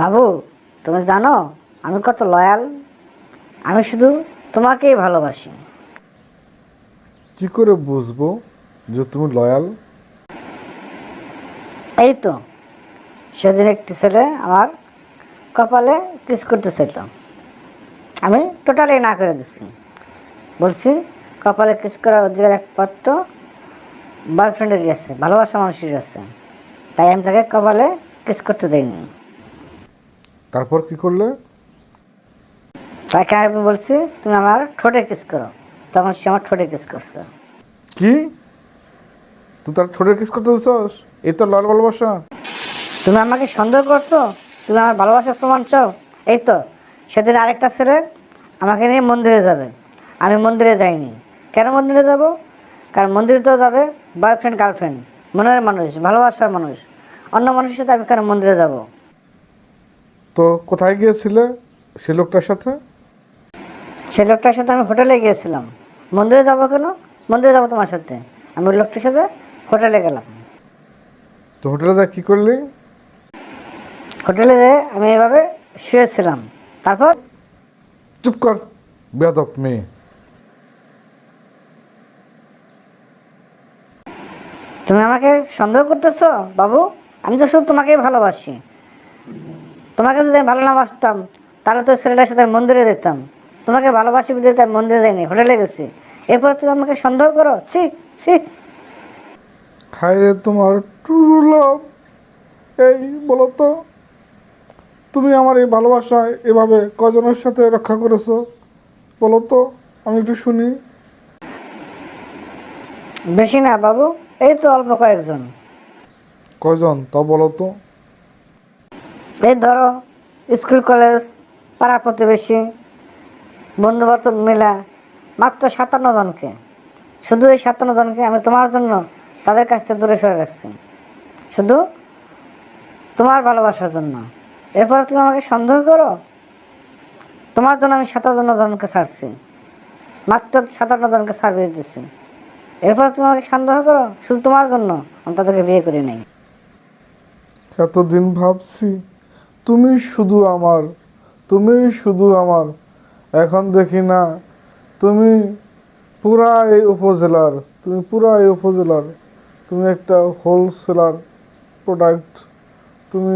বাবু তুমি জানো আমি কত লয়াল আমি শুধু তোমাকেই ভালোবাসি। কি করে বুঝব যে তুমি লয়াল এই তো সেদিন একটি ছেলে আমার কপালে কিস করতে চাইল আমি টোটালি না করে দিছি। বলছি কপালে কিস করার অধিকার একমাত্র বয়ফ্রেন্ডের আছে ভালোবাসা মানুষের আছে। তাই আমি তাকে কপালে কিস করতে দেইনি। তারপর কি করলে? তাকে আমি বলছি তুমি আমার ঠোঁটে কিস করো। তখন সে আমার ঠোঁটে কিস করছে। কি? তুই তার ঠোঁটে কিস করতে চাস এই তো লাল ভালোবাসা। তুমি আমাকে সন্দেহ করছ? তুমি আমার ভালোবাসার প্রমাণ চাও? এই তো সেদিন আরেকটা ছেলে আমাকে নিয়ে মন্দিরে যাবে। আমি মন্দিরে যাইনি। কেন মন্দিরে যাব? কারণ মন্দিরে তো যাবে বয়ফ্রেন্ড গার্লফ্রেন্ড মনের মানুষ ভালোবাসার মানুষ। অন্য মানুষের সাথে আমি কেন মন্দিরে যাব? তো কোথায় গিয়েছিলে সে লোকটার সাথে? সে লোকটার সাথে আমি হোটেলে গিয়েছিলাম। মন্দিরে যাব কেন? মন্দিরে যাব তোমার সাথে। আমি ওই লোকটার সাথে হোটেলে গেলাম। তো হোটেলে যা কি করলি? হোটেলে যেয়ে আমি এভাবে শুয়েছিলাম। তারপর? চুপ কর বেয়াদব মেয়ে। তুমি আমাকে সন্দেহ করতেছো? বাবু আমি তো শুধু তোমাকেই ভালোবাসি। তোমাকে যদি আমি ভালো না বাসতাম তাহলে তো ছেলেটার সাথে মন্দিরে যেতাম। তোমাকে ভালোবাসি বুঝে তাই মন্দিরে যাইনি হোটেলে গেছি। এরপর তুমি আমাকে সন্দেহ করো? ছি ছি। হায় রে তোমার ট্রু লাভ। এই বলো তো তুমি আমার এই ভালোবাসায় এভাবে কজনের সাথে রক্ষা করেছ? বলো তো আমি একটু শুনি। বেশি না বাবু। এই তো অল্প কয়েকজন। কয়জন তা বলো তো। এই ধরো, স্কুল, কলেজ পাড়া প্রতিবেশী বন্ধু বান্ধব মেলা মাত্র সাতান্ন জনকে। শুধু এই সাতান্ন জনকে আমি তোমার জন্য তাদের কাছ থেকে দূরে সরে রাখছি। শুধু তোমার ভালোবাসার জন্য। এরপর তুমি আমাকে সন্দেহ করো? তোমার জন্য আমি সাতান্ন জনকে ছাড়ছি। মাত্র সাতান্ন জনকে সার্ভিস দিচ্ছি এরপর তুমি আমাকে সন্দেহ করো? শুধু তোমার জন্য আমি তাদেরকে বিয়ে করি নাই। এতদিন ভাবছি তুমি শুধু আমার, তুমি শুধু আমার, এখন দেখি না, তুমি পুরা এই উপজেলার, তুমি পুরা এই উপজেলার, তুমি একটা হোলসেলার প্রোডাক্ট তুমি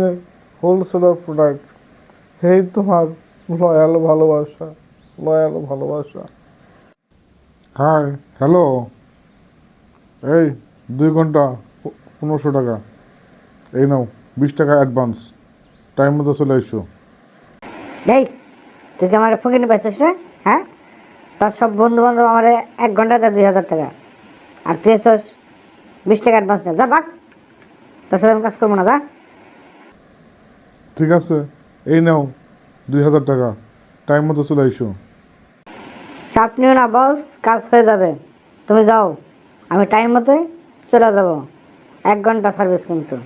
হোলসেলার প্রোডাক্ট হেই তোমার লয়াল ভালোবাসা লয়াল ভালোবাসা। হাই হ্যালো এই, দুই ঘণ্টা পনেরোশো টাকা। এই নাও, বিশ টাকা অ্যাডভান্স টাইম মতো চলে এসো এই তুই কি আমার ফকিনি পাইছিস না হ্যাঁ? তোর সব বন্ধু বান্ধব আমার এক ঘন্টাতে দুই হাজার টাকা। আর তুই এসছিস বিশ টাকা অ্যাডভান্স নে যা বাক। তোর সাথে আমি কাজ করব না যা। ঠিক আছে এই নাও দুই হাজার টাকা। টাইম মতো চলে এসো চাপ নিও না বস কাজ হয়ে যাবে। তুমি যাও আমি টাইম মতোই চলে যাব। এক ঘণ্টা সার্ভিস কিন্তু।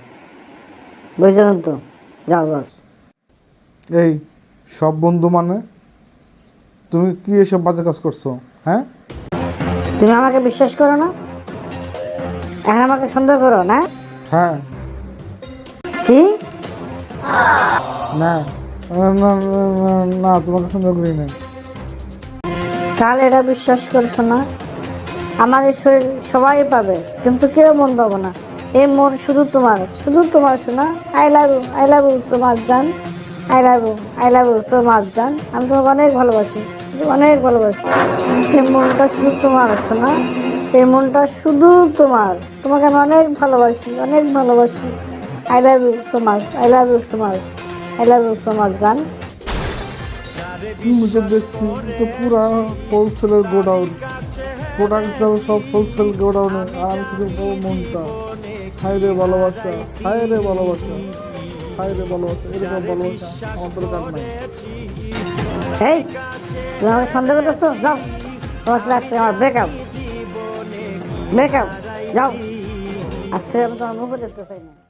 বুঝছ কিন্তু যাও এই সব বন্ধু মানে? তুমি কি এসব বাজে কাজ করছ হ্যাঁ? তুমি আমাকে বিশ্বাস করো না? এখন আমাকে সন্দেহ করো না? হ্যাঁ। কি? না না, না, না, না তোমাকে সন্দেহ করি না তাহলে এটা বিশ্বাস করছ না? আমাদের শরীর সবাই পাবে কিন্তু কেউ মন পাবো না। এই মন শুধু তোমার শুধু তোমার শোনা I love you I love you তোমার জান। I love you I love you তোমার জান। আমি তোমাকে অনেক ভালোবাসি অনেক ভালোবাসি। এই মনটা শুধু তোমার শোনা এই মনটা শুধু তোমার। তোমাকে আমি অনেক ভালোবাসি অনেক ভালোবাসি। I love you so much I love you so I love you so much জান। মুঝে দেখছি তো পুরা হোলসেলের গোডাউন প্রোডাক্ট সব হোলসেল গোডাউনে আর শুধু মনটা। হাই রে ভালোবাসা হায় রে ভালোবাসা হায় রে ভালোবাসা, এরকম ভালোবাসা আমার দরকার নাই। এই, তুমি আমাকে সন্দেহ করতেছো? যাও, তোমার সাথে আসছে আমার ব্রেকআপ ব্রেকআপ যাও। আজকে আমি তোমার মুখে দেখতে চাই না।